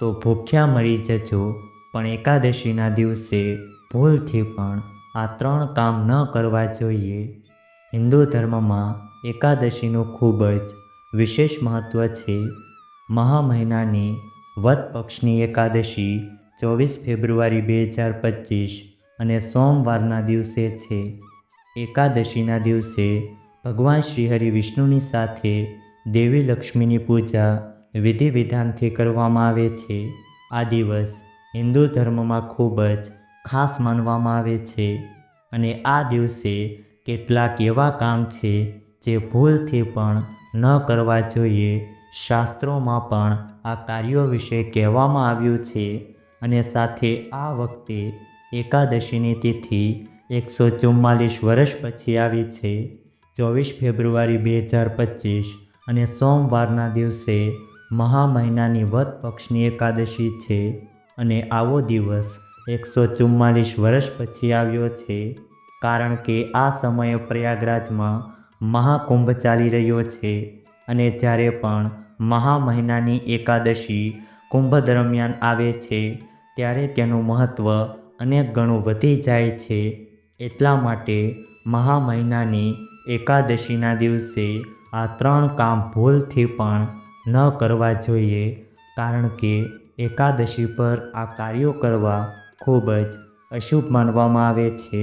તો ભૂખ્યા મરી જજો, પણ એકાદશીના દિવસે ભૂલથી પણ આ ત્રણ કામ ન કરવા જોઈએ. હિન્દુ ધર્મમાં એકાદશીનું ખૂબ જ વિશેષ મહત્ત્વ છે. મહા મહિનાની વત પક્ષની એકાદશી ચોવીસ ફેબ્રુઆરી બે હજાર પચીસ અને સોમવારના દિવસે છે. એકાદશીના દિવસે ભગવાન શ્રીહરિ વિષ્ણુની સાથે દેવી લક્ષ્મીની પૂજા વિધિ વિધાનથી કરવામાં આવે છે. આ દિવસ હિન્દુ ધર્મમાં ખૂબ જ ખાસ માનવામાં આવે છે અને આ દિવસે કેટલાક એવા કામ છે જે ભૂલથી પણ ન કરવા જોઈએ. શાસ્ત્રોમાં પણ આ કાર્યો વિશે કહેવામાં આવ્યું છે અને સાથે આ વખતે એકાદશીની તિથિ એકસો ચુમ્માલીસ વર્ષ પછી આવી છે. ચોવીસ ફેબ્રુઆરી બે હજાર પચીસ અને સોમવારના દિવસે મહા મહિનાની વધ પક્ષની એકાદશી છે અને આવો દિવસ એકસો ચુમ્માલીસ વર્ષ પછી આવ્યો છે, કારણ કે આ સમયે પ્રયાગરાજમાં મહાકુંભ ચાલી રહ્યો છે અને જ્યારે પણ મહા મહિનાની એકાદશી કુંભ દરમિયાન આવે છે, ત્યારે તેનું મહત્ત્વ અનેક ગણું વધી જાય છે. એટલા માટે મહા મહિનાની એકાદશીના દિવસે આ ત્રણ કામ ભૂલથી પણ ન કરવા જોઈએ કારણ કે એકાદશી પર આ કાર્યો કરવા ખૂબ જ અશુભ માનવામાં આવે છે.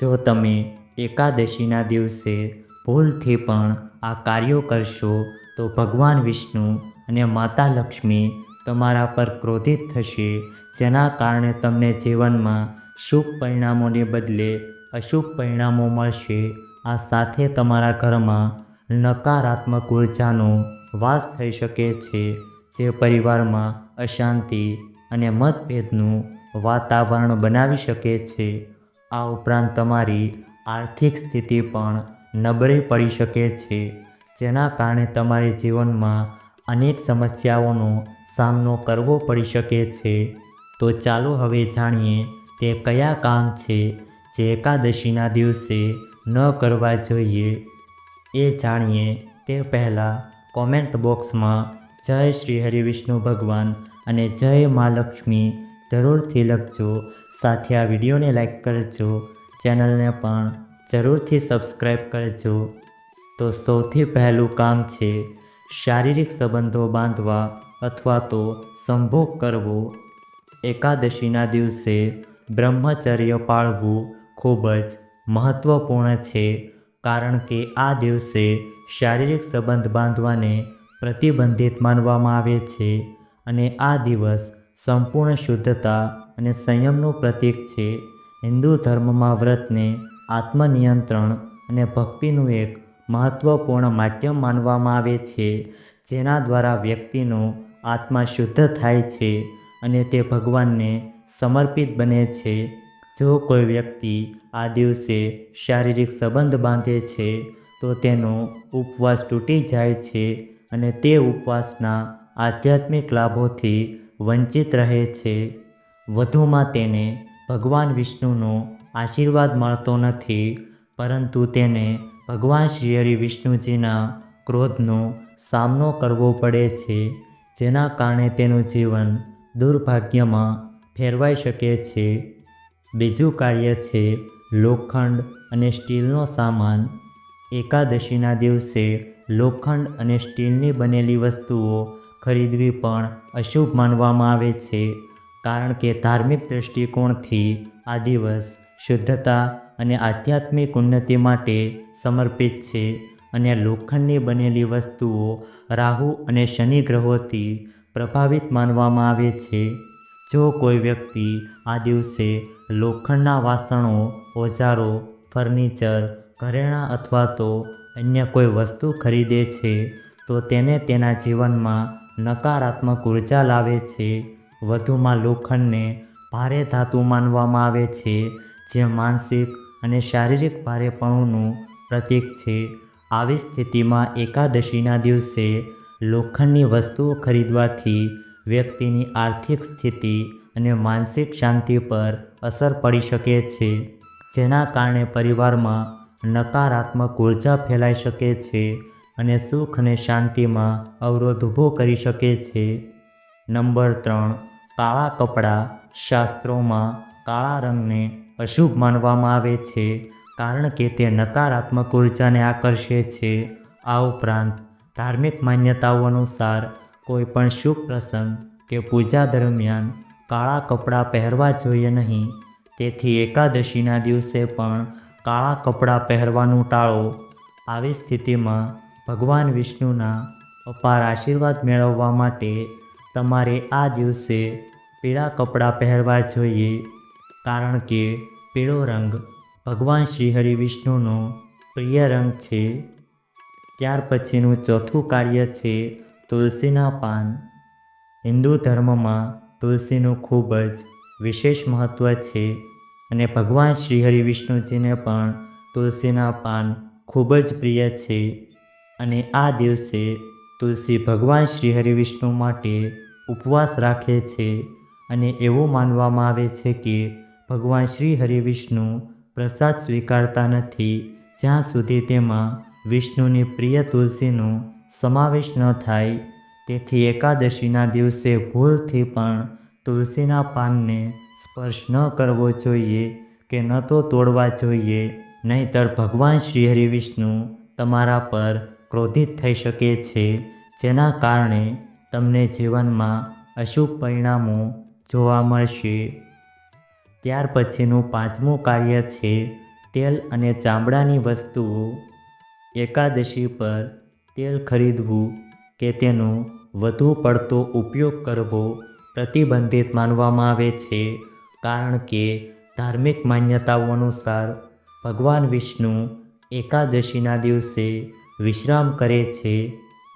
જો તમે એકાદશીના દિવસે ભૂલથી પણ આ કાર્યો કરશો, તો ભગવાન વિષ્ણુ અને માતા લક્ષ્મી તમારા પર ક્રોધિત થશે, જેના કારણે તમને જીવનમાં શુભ પરિણામોને બદલે અશુભ પરિણામો મળશે. આ સાથે તમારા ઘરમાં નકારાત્મક ઉર્જાનો વાસ થઈ શકે છે, જે પરિવારમાં અશાંતિ અને મતભેદનું વાતાવરણ બનાવી શકે છે. આ ઉપરાંત તમારી આર્થિક સ્થિતિ પણ નબળી પડી શકે છે, જેના કારણે તમારે જીવનમાં અનેક સમસ્યાઓનો સામનો કરવો પડી શકે છે. તો ચાલો હવે જાણીએ તે કયા કામ છે જે એકાદશીના દિવસે ન કરવા જોઈએ. એ જાણીએ તે પહેલાં કોમેન્ટ બોક્સમાં જય શ્રી હરિ વિષ્ણુ ભગવાન અને જય મા લક્ષ્મી જરૂરથી લખજો. સાથે આ વિડીયોને લાઈક કરજો. ચેનલને પણ જરૂરથી સબસ્ક્રાઈબ કરજો. તો સૌથી પહેલું કામ છે શારીરિક સંબંધો બાંધવા અથવા તો સંભોગ કરવો. એકાદશીના દિવસે બ્રહ્મચર્ય પાળવું ખૂબ જ મહત્ત્વપૂર્ણ છે. કારણ કે આ દિવસે શારીરિક સંબંધ બાંધવાને પ્રતિબંધિત માનવામાં આવે છે અને આ દિવસ સંપૂર્ણ શુદ્ધતા અને સંયમનું પ્રતીક છે. હિન્દુ ધર્મમાં વ્રતને આત્મનિયંત્રણ અને ભક્તિનું એક મહત્ત્વપૂર્ણ માધ્યમ માનવામાં આવે છે, જેના દ્વારા વ્યક્તિનો આત્મા શુદ્ધ થાય છે અને તે ભગવાનને સમર્પિત બને છે. જો કોઈ વ્યક્તિ આ દિવસે શારીરિક સંબંધ બાંધે છે, તો તેનો ઉપવાસ તૂટી જાય છે અને તે ઉપવાસના આધ્યાત્મિક લાભોથી વંચિત રહે છે. વધુમાં તેને ભગવાન વિષ્ણુનો આશીર્વાદ મળતો નથી, પરંતુ તેને ભગવાન શ્રી હરિ વિષ્ણુજીના ક્રોધનો સામનો કરવો પડે છે, જેના કારણે તેનું જીવન દુર્ભાગ્યમાં ફેરવાઈ શકે છે. બીજું કાર્ય છે લોખંડ અને સ્ટીલનો સામાન. એકાદશીના દિવસે લોખંડ અને સ્ટીલની બનેલી વસ્તુઓ ખરીદવી પણ અશુભ માનવામાં આવે છે, કારણ કે ધાર્મિક દૃષ્ટિકોણથી આ દિવસ શુદ્ધતા અને આધ્યાત્મિક ઉન્નતિ માટે સમર્પિત છે અને લોખંડની બનેલી વસ્તુઓ રાહુ અને શનિ ગ્રહોથી પ્રભાવિત માનવામાં આવે છે. જો કોઈ વ્યક્તિ આ દિવસે લોખંડના વાસણો ઓજારો, ફર્નિચર, ઘરેણાં અથવા તો અન્ય કોઈ વસ્તુ ખરીદે છે, તો તેને તેના જીવનમાં નકારાત્મક ઊર્જા લાવે છે. વધુમાં લોખંડને ભારે ધાતુ માનવામાં આવે છે, જે માનસિક અને શારીરિક ભારેપણુંનું પ્રતીક છે. આવી સ્થિતિમાં એકાદશીના દિવસે લોખંડની વસ્તુઓ ખરીદવાથી વ્યક્તિની આર્થિક સ્થિતિ અને માનસિક શાંતિ પર અસર પડી શકે છે. જેના કારણે પરિવારમાં નકારાત્મક ઊર્જા ફેલાઈ શકે છે અને સુખ અને શાંતિમાં અવરોધ ઊભો કરી શકે છે. નંબર ત્રણ, કાળા કપડાં શાસ્ત્રોમાં કાળા રંગને અશુભ માનવામાં આવે છે કારણ કે તે નકારાત્મક ઉર્જાને આકર્ષે છે. આ ઉપરાંત, ધાર્મિક માન્યતાઓ અનુસાર કોઈ પણ શુભ પ્રસંગ કે પૂજા દરમિયાન કાળા કપડાં પહેરવા જોઈએ નહીં. તેથી એકાદશીના દિવસે પણ કાળા કપડાં પહેરવાનું ટાળો. આવી સ્થિતિમાં ભગવાન વિષ્ણુના અપાર આશીર્વાદ મેળવવા માટે તમારે આ દિવસે પીળા કપડાં પહેરવા જોઈએ, કારણ કે પીળો રંગ ભગવાન શ્રી હરિ વિષ્ણુનો પ્રિય રંગ છે. ત્યાર પછીનું ચોથું કાર્ય છે તુલસીના પાન. હિન્દુ ધર્મમાં તુલસીનું ખૂબ જ વિશેષ મહત્ત્વ છે. અને ભગવાન શ્રી હરિ વિષ્ણુજીને પણ તુલસીના પાન ખૂબ જ પ્રિય છે. અને આ દિવસે તુલસી ભગવાન શ્રી હરિ વિષ્ણુ માટે ઉપવાસ રાખે છે અને એવું માનવામાં આવે છે કે ભગવાન શ્રી હરિ વિષ્ણુ પ્રસાદ સ્વીકારતા નથી. જ્યાં સુધી તેમાં વિષ્ણુની પ્રિય તુલસીનો સમાવેશ ન થાય, તેથી એકાદશીના દિવસે ભૂલથી પણ તુલસીના પાનને સ્પર્શ ન કરવો જોઈએ કે ન તો તોડવા જોઈએ. નહીંતર ભગવાન શ્રી હરિ વિષ્ણુ તમારા પર ક્રોધિત થઈ શકે છે, જેના કારણે તમને જીવનમાં અશુભ પરિણામો જોવા મળશે. ત્યાર પછીનું પાંચમું કાર્ય છે, તેલ અને ચામડાની વસ્તુઓ. એકાદશી પર તેલ ખરીદવું કે તેનો વધુ પડતો ઉપયોગ કરવો પ્રતિબંધિત માનવામાં આવે છે કારણ કે ધાર્મિક માન્યતાઓ અનુસાર ભગવાન વિષ્ણુ એકાદશીના દિવસે વિશ્રામ કરે છે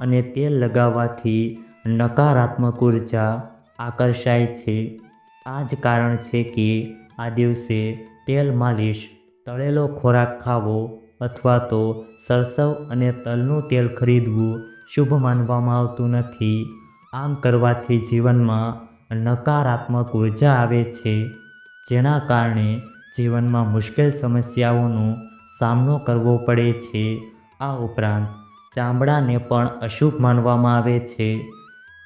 અને તેલ લગાવવાથી નકારાત્મક ઊર્જા આકર્ષાય છે. આ જ કારણ છે કે આ દિવસે તેલ માલિશ, તળેલો ખોરાક ખાવો અથવા તો સરસવ અને તલનું તેલ ખરીદવું શુભ માનવામાં આવતું નથી. આમ કરવાથી જીવનમાં નકારાત્મક ઊર્જા આવે છે, જેના કારણે જીવનમાં મુશ્કેલ સમસ્યાઓનો સામનો કરવો પડે છે. આ ઉપરાંત, ચામડાને પણ અશુભ માનવામાં આવે છે.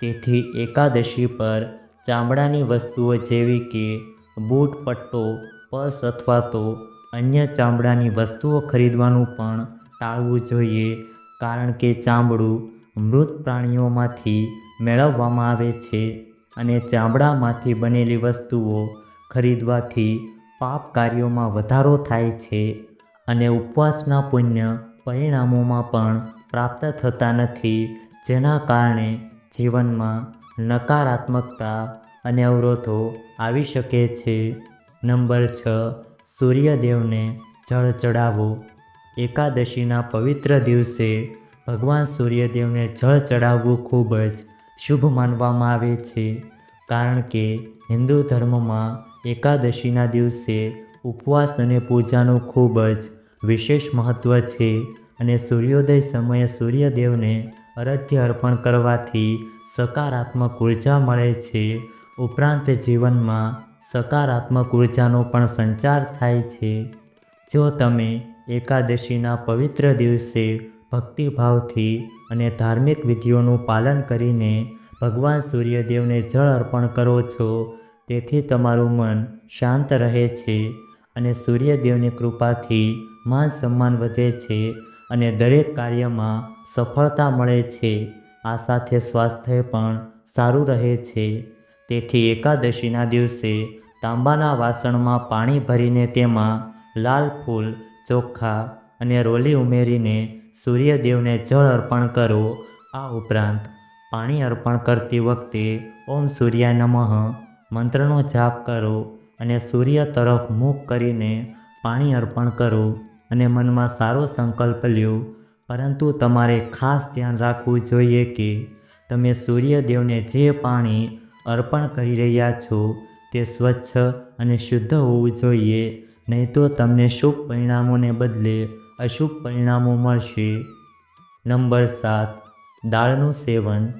તેથી એકાદશી પર ચામડાની વસ્તુઓ જેવી કે બૂટ પટ્ટો, પર્સ અથવા તો અન્ય ચામડાની વસ્તુઓ ખરીદવાનું પણ ટાળવું જોઈએ, કારણ કે ચામડું મૃત પ્રાણીઓમાંથી મેળવવામાં આવે છે. અને ચામડામાંથી બનેલી વસ્તુઓ ખરીદવાથી પાપ કાર્યોમાં વધારો થાય છે અને ઉપવાસના પુણ્ય પરિણામોમાં પણ પ્રાપ્ત થતા નથી, જેના કારણે જીવનમાં નકારાત્મકતા અને અવરોધો આવી શકે છે. નંબર છ, સૂર્યદેવને જળ ચડાવો. એકાદશીના પવિત્ર દિવસે ભગવાન સૂર્યદેવને જળ ચડાવવું ખૂબ જ શુભ માનવામાં આવે છે. કારણ કે હિન્દુ ધર્મમાં એકાદશીના દિવસે ઉપવાસ અને પૂજાનું ખૂબ જ વિશેષ મહત્ત્વ છે અને સૂર્યોદય સમયે સૂર્યદેવને અરધ્ય અર્પણ કરવાથી સકારાત્મક ઊર્જા મળે છે. ઉપરાંત જીવનમાં સકારાત્મક ઉર્જાનો પણ સંચાર થાય છે. જો તમે એકાદશીના પવિત્ર દિવસે ભક્તિભાવથી અને ધાર્મિક વિધિઓનું પાલન કરીને ભગવાન સૂર્યદેવને જળ અર્પણ કરો છો, તેથી તમારું મન શાંત રહે છે અને સૂર્યદેવની કૃપાથી માન સન્માન વધે છે અને દરેક કાર્યમાં સફળતા મળે છે. આ સાથે સ્વાસ્થ્ય પણ સારું રહે છે. તેથી એકાદશીના દિવસે તાંબાના વાસણમાં પાણી ભરીને તેમાં લાલ ફૂલ, ચોખા અને રોલી ઉમેરીને સૂર્યદેવને જળ અર્પણ કરો. આ ઉપરાંત પાણી અર્પણ કરતી વખતે ઓમ સૂર્ય નમઃ મંત્રનો જાપ કરો અને સૂર્ય તરફ મુખ કરીને પાણી અર્પણ કરો અને મનમાં સારો સંકલ્પ લ્યો. પરંતુ તમારે ખાસ ધ્યાન રાખવું જોઈએ કે તમે સૂર્યદેવને જે પાણી અર્પણ કરી રહ્યા છો તે સ્વચ્છ અને શુદ્ધ હોવું જોઈએ. નહીં તો તમને શુભ પરિણામોને બદલે અશુભ પરિણામો મળશે. નંબર સાત, દાળનું સેવન.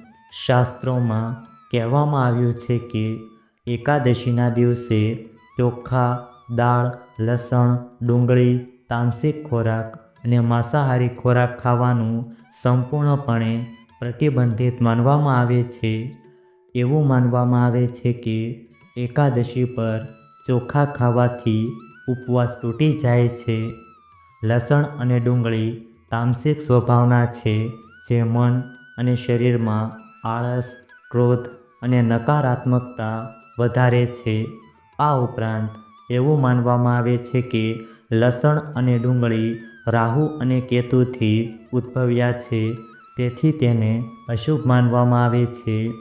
શાસ્ત્રોમાં કહેવામાં આવ્યું છે કે, એકાદશીના દિવસે ચોખા, દાળ, લસણ, ડુંગળી, તામસિક ખોરાક અને માંસાહારી ખોરાક ખાવાનું સંપૂર્ણપણે પ્રતિબંધિત માનવામાં આવે છે. એવું માનવામાં આવે છે કે, એકાદશી પર ચોખા ખાવાથી ઉપવાસ તૂટી જાય છે. લસણ અને ડુંગળી તામસિક સ્વભાવના છે, જે મન અને શરીરમાં આળસ, ક્રોધ અને નકારાત્મકતા વધારે છે. આ ઉપરાંત એવું માનવામાં આવે છે કે લસણ અને ડુંગળી રાહુ અને કેતુથી ઉદ્ભવ્યા છે, તેથી તેને અશુભ માનવામાં આવે છે.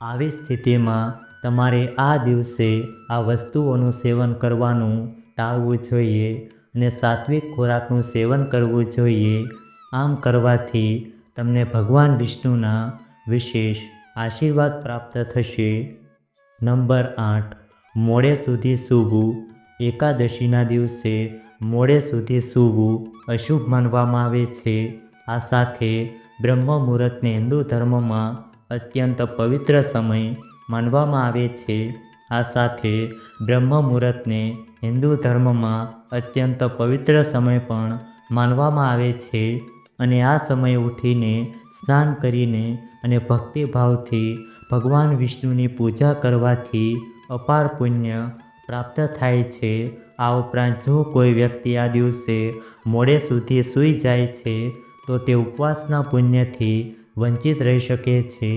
આવી સ્થિતિમાં તમારે આ દિવસે આ વસ્તુઓનું સેવન કરવાનું ટાળવું જોઈએ. અને સાત્વિક ખોરાકનું સેવન કરવું જોઈએ. આમ કરવાથી તમને ભગવાન વિષ્ણુના વિશેષ આશીર્વાદ પ્રાપ્ત થશે. નંબર આઠ. મોડે સુધી સૂવું. એકાદશીના દિવસે મોડે સુધી સૂવું અશુભ માનવામાં આવે છે. આ સાથે બ્રહ્મ મુહૂર્તને હિન્દુ ધર્મમાં અત્યંત પવિત્ર સમય માનવામાં આવે છે. આ સાથે બ્રહ્મ મુહૂર્તને હિન્દુ ધર્મમાં અત્યંત પવિત્ર સમય પણ માનવામાં આવે છે અને આ સમયે ઉઠીને સ્નાન કરીને અને ભક્તિભાવથી ભગવાન વિષ્ણુની પૂજા કરવાથી અપાર પુણ્ય પ્રાપ્ત થાય છે. આ ઉપરાંત જો કોઈ વ્યક્તિ આ દિવસે મોડે સુધી સૂઈ જાય છે, તો તે ઉપવાસના પુણ્યથી વંચિત રહી શકે છે,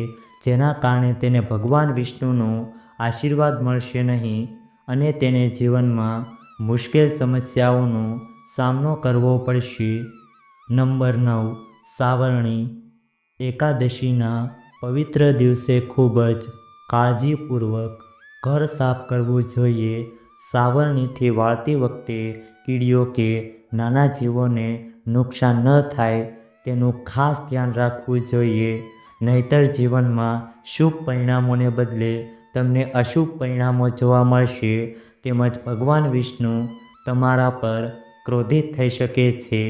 જેના કારણે તેને ભગવાન વિષ્ણુનો આશીર્વાદ મળશે નહીં. અને તેને જીવનમાં મુશ્કેલ સમસ્યાઓનો સામનો કરવો પડશે. નંબર નવ, સાવરણી. એકાદશીના પવિત્ર દિવસે ખૂબ જ કાળજીપૂર્વક ઘર સાફ કરવું જોઈએ. સાવરણીથી વાળતી વખતે કીડીઓ કે નાના જીવોને નુકસાન ન થાય તેનું ખાસ ધ્યાન રાખવું જોઈએ. નહીતર જીવનમાં શુભ પરિણામોને બદલે તમને અશુભ પરિણામો જોવા મળશે તેમજ ભગવાન વિષ્ણુ તમારા પર ક્રોધિત થઈ શકે છે,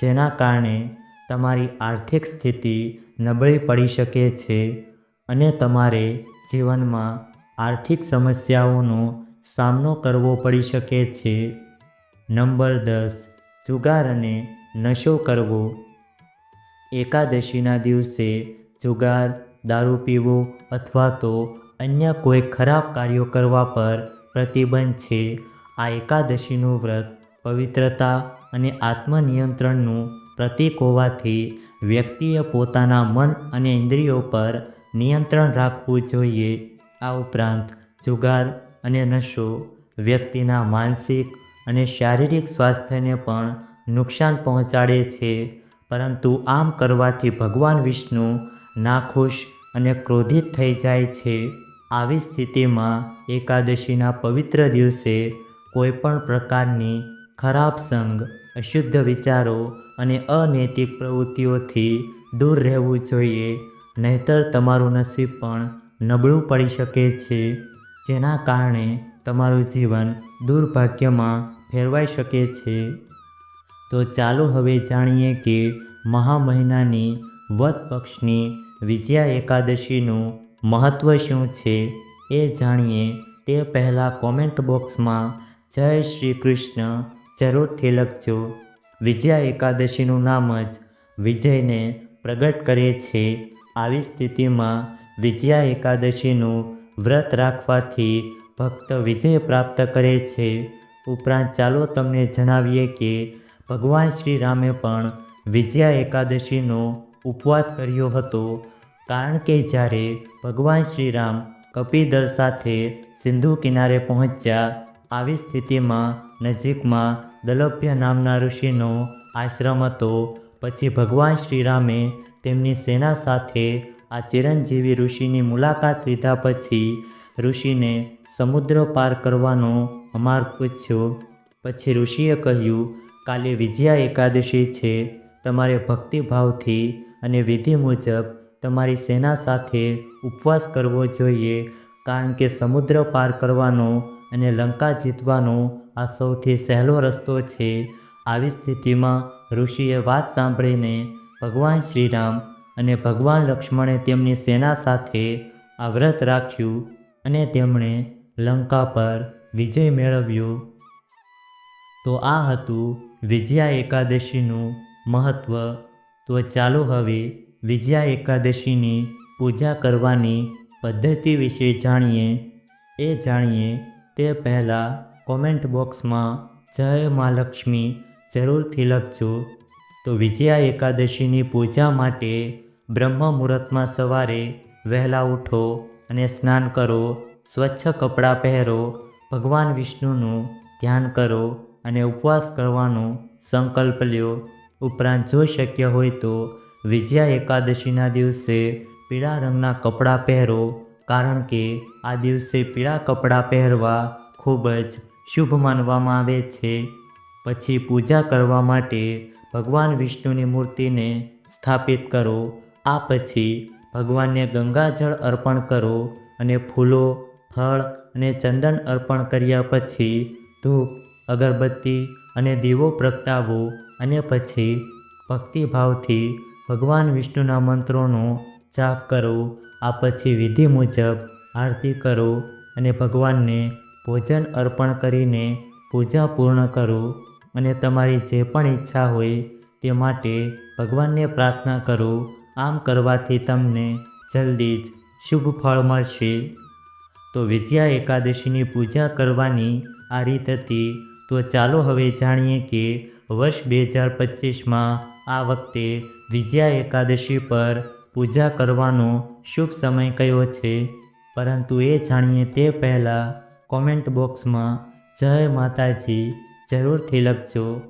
જેના કારણે તમારી આર્થિક સ્થિતિ નબળી પડી શકે છે અને તમારે જીવનમાં આર્થિક સમસ્યાઓનો સામનો કરવો પડી શકે છે. નંબર દસ, જુગાર અને નશો કરવો. એકાદશીના દિવસે જુગાર, દારૂ પીવો અથવા તો અન્ય કોઈ ખરાબ કાર્યો કરવા પર પ્રતિબંધ છે. આ એકાદશીનું વ્રત પવિત્રતા અને આત્મનિયંત્રણનું પ્રતીક હોવાથી વ્યક્તિએ પોતાના મન અને ઇન્દ્રિયો પર નિયંત્રણ રાખવું જોઈએ. આ ઉપરાંત જુગાર અને નશો વ્યક્તિના માનસિક અને શારીરિક સ્વાસ્થ્યને પણ નુકસાન પહોંચાડે છે. પરંતુ આમ કરવાથી ભગવાન વિષ્ણુ નાખુશ અને ક્રોધિત થઈ જાય છે. આવી સ્થિતિમાં એકાદશીના પવિત્ર દિવસે કોઈ પણ પ્રકારની ખરાબ સંગ, અશુદ્ધ વિચારો અને અનૈતિક પ્રવૃત્તિઓથી દૂર રહેવું જોઈએ. નહીતર તમારું નસીબ પણ નબળું પડી શકે છે, જેના કારણે તમારું જીવન દુર્ભાગ્યમાં ફેરવાઈ શકે છે. તો ચાલો હવે જાણીએ કે મહા મહિનાની વધ પક્ષની વિજયા એકાદશીનું મહત્ત્વ શું છે એ જાણીએ તે પહેલાં કોમેન્ટ બોક્સમાં જય શ્રી કૃષ્ણ જરૂરથી લખજો. વિજયા એકાદશીનું નામ જ વિજયને પ્રગટ કરે છે. આવી સ્થિતિમાં વિજયા એકાદશીનું વ્રત રાખવાથી ભક્ત વિજય પ્રાપ્ત કરે છે. ઉપરાંત ચાલો તમને જણાવીએ કે ભગવાન શ્રી રામે પણ વિજયા એકાદશીનો ઉપવાસ કર્યો હતો. કારણ કે જ્યારે ભગવાન શ્રીરામ કપિદળ સાથે સિંધુ કિનારે પહોંચ્યા, આવી સ્થિતિમાં નજીકમાં દલભ્ય નામના ઋષિનો આશ્રમ હતો. પછી ભગવાન શ્રીરામે તેમની સેના સાથે આ ચિરંજીવી ઋષિની મુલાકાત લીધા પછી ઋષિને સમુદ્ર પાર કરવાનો અમાર પૂછ્યો. પછી ઋષિએ કહ્યું, કાલે વિજયા એકાદશી છે. તમારે ભક્તિભાવથી અને વિધિ મુજબ તમારી સેના સાથે ઉપવાસ કરવો જોઈએ કારણ કે સમુદ્ર પાર કરવાનો અને લંકા જીતવાનો આ સૌથી સહેલો રસ્તો છે. આવી સ્થિતિમાં ઋષિએ વાત સાંભળીને ભગવાન શ્રીરામ અને ભગવાન લક્ષ્મણે તેમની સેના સાથે આ વ્રત રાખ્યું અને તેમણે લંકા પર વિજય મેળવ્યો. તો આ હતું વિજયા એકાદશીનું મહત્ત્વ તો ચાલો હવે વિજયા એકાદશીની પૂજા કરવાની પદ્ધતિ વિશે જાણીએ, એ જાણીએ તે પહેલાં કોમેન્ટ બોક્સમાં જય મા લક્ષ્મી જરૂરથી લખજો. તો વિજયા એકાદશીની પૂજા માટે બ્રહ્મ મુહૂર્તમાં સવારે વહેલા ઉઠો અને સ્નાન કરો, સ્વચ્છ કપડાં પહેરો, ભગવાન વિષ્ણુનું ધ્યાન કરો અને ઉપવાસ કરવાનો સંકલ્પ લ્યો. ઉપરાંત જો શક્ય હોય તો વિજયા એકાદશીના દિવસે પીળા રંગના કપડાં પહેરો, કારણ કે આ દિવસે પીળા કપડાં પહેરવા ખૂબ જ શુભ માનવામાં આવે છે. પછી પૂજા કરવા માટે ભગવાન વિષ્ણુની મૂર્તિને સ્થાપિત કરો, આ પછી ભગવાનને ગંગાજળ અર્પણ કરો અને ફૂલો, ફળ અને ચંદન અર્પણ કર્યા પછી ધૂપ, અગરબત્તી અને દીવો પ્રગટાવો અને પછી ભક્તિભાવથી ભગવાન વિષ્ણુના મંત્રોનો જાપ કરો, આ પછી વિધિ મુજબ આરતી કરો અને ભગવાનને ભોજન અર્પણ કરીને પૂજા પૂર્ણ કરો અને તમારી જે પણ ઈચ્છા હોય તે માટે ભગવાનને પ્રાર્થના કરો. આમ કરવાથી તમને જલ્દી જ શુભ ફળ મળશે. તો વિજયા એકાદશીની પૂજા કરવાની આ રીત હતી. તો ચાલો હવે જાણીએ કે વર્ષ બે હજાર પચીસમાં આ વખતે વિજયા એકાદશી પર પૂજા કરવાનો શુભ સમય કયો છે? પરંતુ એ જાણીએ તે પહેલાં કોમેન્ટ બોક્સમાં જય માતાજી જરૂરથી લખજો.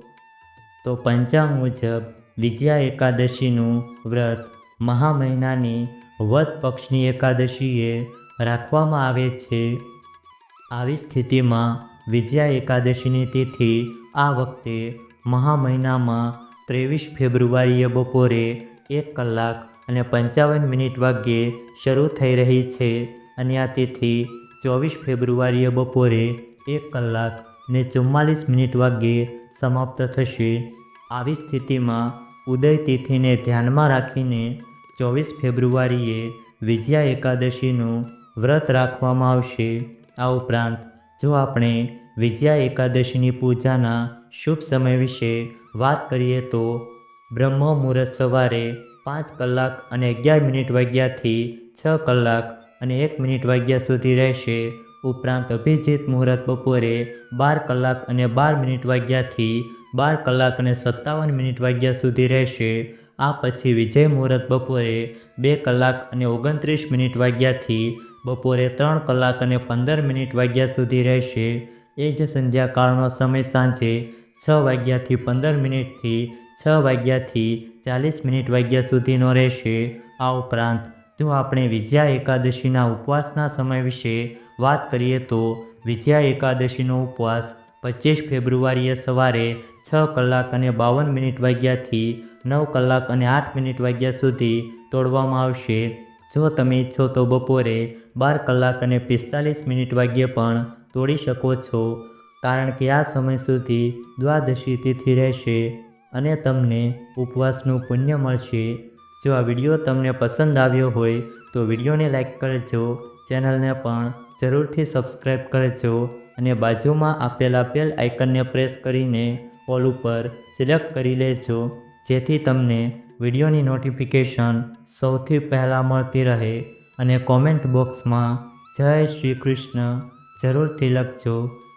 તો પંચાંગ મુજબ વિજયા એકાદશીનું વ્રત મહા મહિનાની વધ પક્ષની એકાદશીએ રાખવામાં આવે છે. આવી સ્થિતિમાં વિજયા એકાદશીની તિથિ આ વખતે મહા મહિનામાં ત્રેવીસ ફેબ્રુઆરીએ બપોરે એક કલાક અને પંચાવન મિનિટ વાગ્યે શરૂ થઈ રહી છે અને આ તિથિ ચોવીસ ફેબ્રુઆરીએ બપોરે એક કલાક ને ચુમ્માલીસ મિનિટ વાગ્યે સમાપ્ત થશે. આવી સ્થિતિમાં ઉદય તિથિને ધ્યાનમાં રાખીને ચોવીસ ફેબ્રુઆરીએ વિજયા એકાદશીનું વ્રત રાખવામાં આવશે. આ ઉપરાંત જો આપણે વિજયા એકાદશીની પૂજાના શુભ સમય વિશે વાત કરીએ તો બ્રહ્મ મુહૂર્ત સવારે પાંચ કલાક અને અગિયાર મિનિટ વાગ્યાથી છ કલાક અને એક મિનિટ વાગ્યા સુધી રહેશે. ઉપરાંત અભિજીત મુહૂર્ત બપોરે બાર કલાક અને બાર મિનિટ વાગ્યાથી બાર કલાક અને સત્તાવન મિનિટ વાગ્યા સુધી રહેશે. આ પછી વિજય મુહૂર્ત બપોરે બે કલાક અને ઓગણત્રીસ મિનિટ વાગ્યાથી બપોરે ત્રણ કલાક અને પંદર મિનિટ વાગ્યા સુધી રહેશે. એ જ સંધ્યાકાળનો સમય સાંજે છ વાગ્યાથી પંદર મિનિટથી છ વાગ્યાથી ચાલીસ મિનિટ વાગ્યા સુધીનો રહેશે. આ ઉપરાંત, જો આપણે વિજયા એકાદશીના ઉપવાસના સમય વિશે વાત કરીએ તો વિજયા એકાદશીનો ઉપવાસ પચીસ ફેબ્રુઆરીએ સવારે છ કલાક અને બાવન મિનિટ વાગ્યાથી નવ કલાક અને આઠ મિનિટ વાગ્યા સુધી તોડવામાં આવશે. જો તમે ઈચ્છો તો બપોરે બાર કલાક અને પિસ્તાલીસ મિનિટ વાગ્યે પણ તોડી શકો છો. કારણ કે આ સમય સુધી દ્વાદશી તિથિ રહેશે અને તમને ઉપવાસનું પુણ્ય મળશે. જો આ વીડિયો તમને પસંદ આવ્યો હોય, તો વિડીયોને લાઇક કરજો, ચેનલને પણ જરૂરથી સબસ્ક્રાઈબ કરજો અને બાજુમાં આપેલા બેલ આઇકનને પ્રેસ કરીને ઓલ ઉપર સિલેક્ટ કરી લેજો, જેથી તમને વિડીયોની નોટિફિકેશન સૌથી પહેલાં મળતી રહે અને કોમેન્ટ બોક્સમાં જય શ્રી કૃષ્ણ જરૂરથી લખજો.